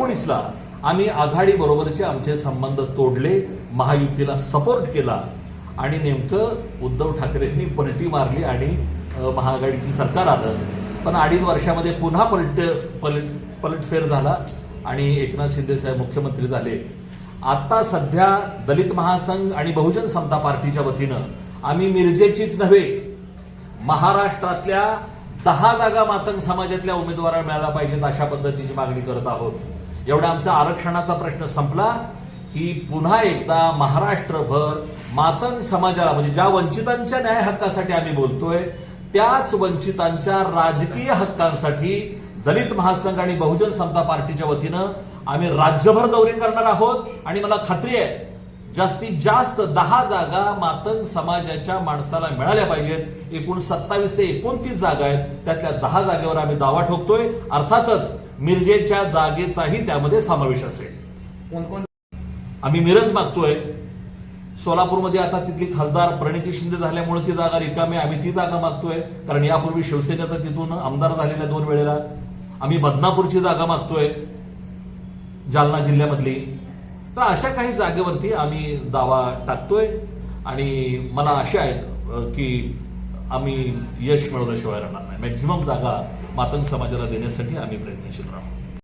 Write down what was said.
एकोणीसला आम्ही आघाडीबरोबरचे आमचे संबंध तोडले महायुतीला सपोर्ट केला आणि नेमकं उद्धव ठाकरेंनी पलटी मारली आणि महाआघाडीची सरकार आलं. पण अडीच वर्षामध्ये पुन्हा पलट पलट पलटफेर झाला आणि एकनाथ शिंदे साहेब मुख्यमंत्री झाले. आता सध्या दलित महासंघ आणि बहुजन समता पार्टीच्या वतीनं आम्ही मिरजेचीच नव्हे महाराष्ट्रातल्या दहा जागा मातंग समाजातल्या उमेदवारांना मिळायला पाहिजेत अशा पद्धतीची मागणी करत आहोत. एवढा आमचा आरक्षणाचा प्रश्न संपला की पुन्हा एकदा महाराष्ट्रभर मातंग समाजाला म्हणजे ज्या वंचितांच्या न्याय हक्कासाठी आम्ही बोलतोय त्याच वंचितांच्या राजकीय हक्कांसाठी दलित महासंघ आणि बहुजन समता पार्टीच्या वतीनं आम्ही राज्यभर दौरे करणार आहोत. आणि मला खात्री आहे जास्तीत जास्त दहा जागा मातंग समाजाच्या माणसाला मिळाल्या पाहिजेत. एकूण सत्तावीस ते एकोणतीस जागा आहेत. त्यातल्या दहा जागेवर आम्ही दावा ठोकतोय. अर्थातच मिरजेच्या जागेचाही त्यामध्ये समावेश असेल. कोणकोण आम्ही मिरज मागतोय. सोलापूरमध्ये आता तिथली खासदार प्रणिती शिंदे झाल्यामुळे ती जागा रिकामी आम्ही ती जागा मागतोय. कारण यापूर्वी शिवसेनेचा तिथून आमदार झालेल्या दोन वेळेला आम्ही बदनापूरची जागा मागतोय जालना जिल्ह्यामधली. तर अशा काही जागेवरती आम्ही दावा टाकतोय. आणि मला आशा आहे की आम्ही यश मिळवल्याशिवाय राहणार नाही. मॅक्झिमम जागा मातंग समाजाला देण्यासाठी आम्ही प्रयत्नशील राहू.